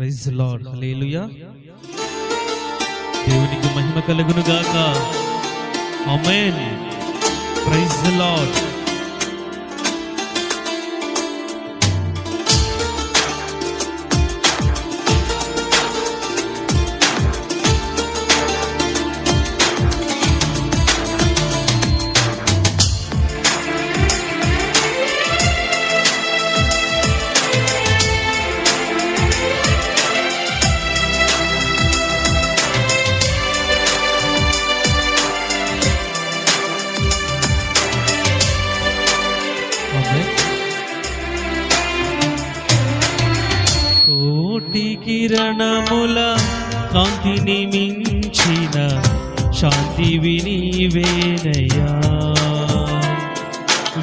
Praise lord హల్లెలూయా దేవునికి మహిమ కలుగును గాక ఆమేన్ ప్రైజ్ లార్డ్ కిరణముల కాంతిని మించిన శాంతి వినివేనయ్యా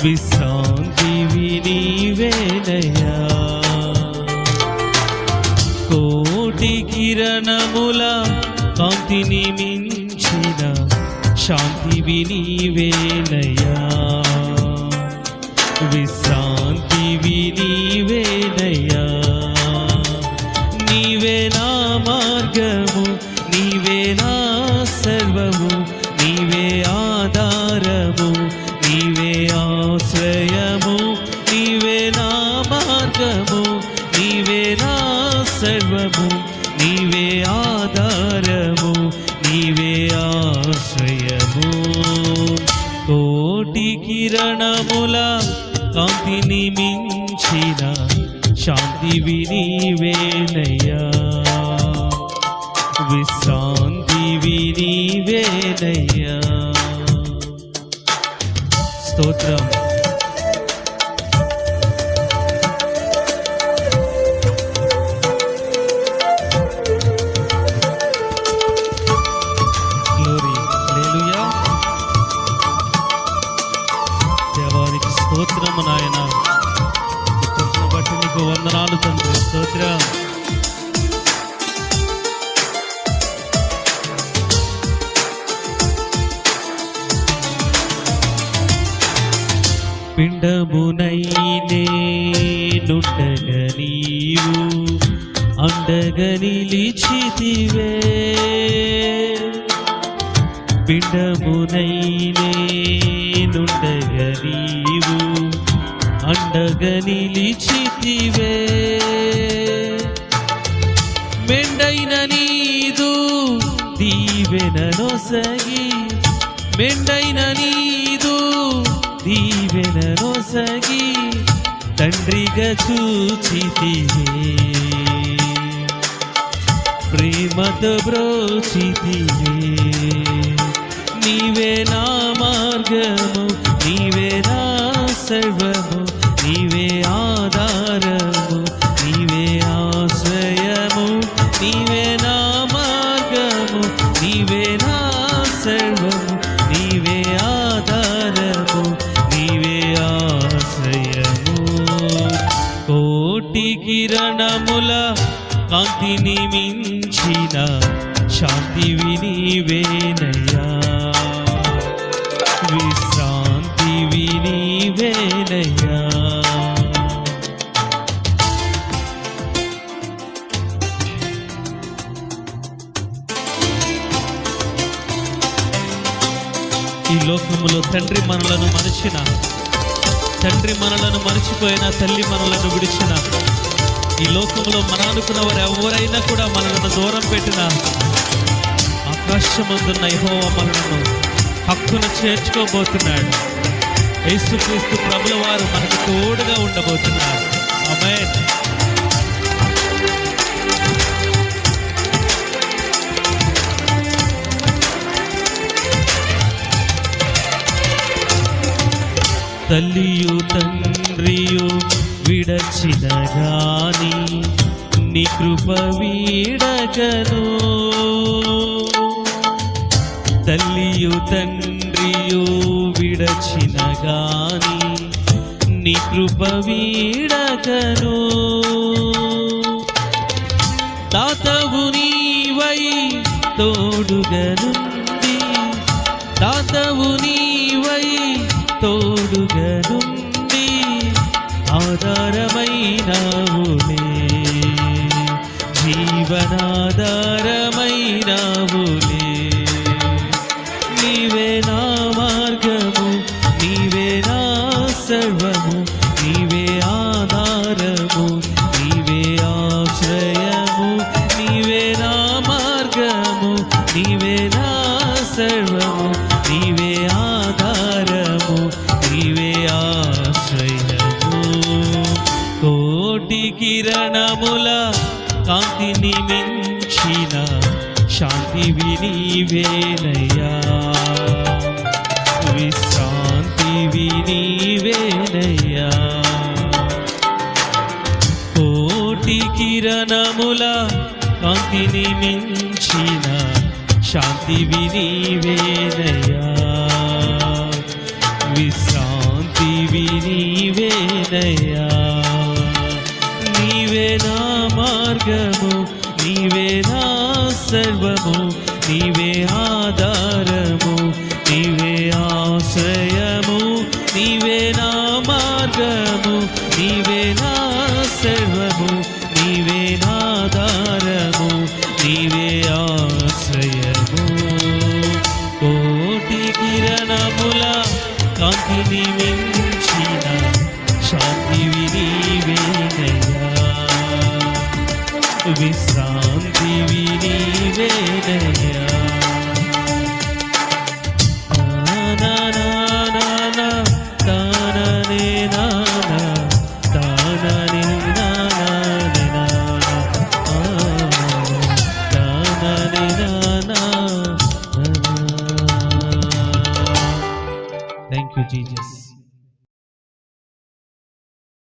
విశ్రాంతి వినివేనయ్యా కోటి కిరణముల కాంతిని మించిన శాంతి వినివేనయ్యా విశ్రాంతి నీవేనయ్యా నీవే నా మార్గము నీవే నా సర్వము నీవే ఆధారము నీవే ఆశ్రయము నీవే నా మార్గము నీవే నా సర్వము నీవే ఆధారము నీవే ఆశ్రయము. కోటి కిరణముల కాంతిని మించినా శాంతి వినివేనయ్యా విశ్రాంతి వినివేనయ్యా స్తోత్రం. గ్లోరీ స్తోత్రము నాయన. నీకు వందనాలు తండ్రి. స్తోత్రం. పిండమునైనే నుండగ నీవు అండగ నిలిచితివే. పిండమునైనే నుండగ నీవు అండగ నిలిచితివే. మెండైన నీదు దీవెననొసగి మెండైన నీదు దీవెననొసగి తండ్రిగా చూచితివే. ప్రేమతో బ్రోచితివే. నీవే నా మార్గము నీవే నా సర్వము. కోటి కిరణముల కాంతిని మించిన శాంతి వినివేనయ్యా. విశ్రాంతి వినివేనయ్యా. ఈ లోకములో తండ్రి మనలను మరచిన తండ్రి మనలను మరచిపోయిన తల్లి మనలను విడిచిన ఈ లోకంలో మన అనుకున్న వారు ఎవరైనా కూడా మనలను దూరం పెట్టిన ఆకాశమందున్న యహోవ మనలను హక్కును చేర్చుకోబోతున్నాడు. యేసుక్రీస్తు ప్రభుల వారు మనకు తోడుగా ఉండబోతున్నారు. అమే తల్లియు తండ్రియు విడచిన గాని నీ కృప వీడగను. తల్లియు తండ్రియు విడచిన గాని నీ కృప వీడగను. తాతవు నీవై తోడుగనుంది. తాతవు నీవై తోడుగనుంది కోటి కిరణముల కాంతిని మించిన శాంతి నీవేనయ్యా విశ్రాంతి నీవేనయ్యా కోటి కిరణముల కాంతిని మించిన శాంతి నీవేనయ్యా విశ్రాంతి నీవేనయ్యా కాంతిని మించిన శాంతి వినివేదయా విశ్రాంతి వినివేదయా నా Jesus.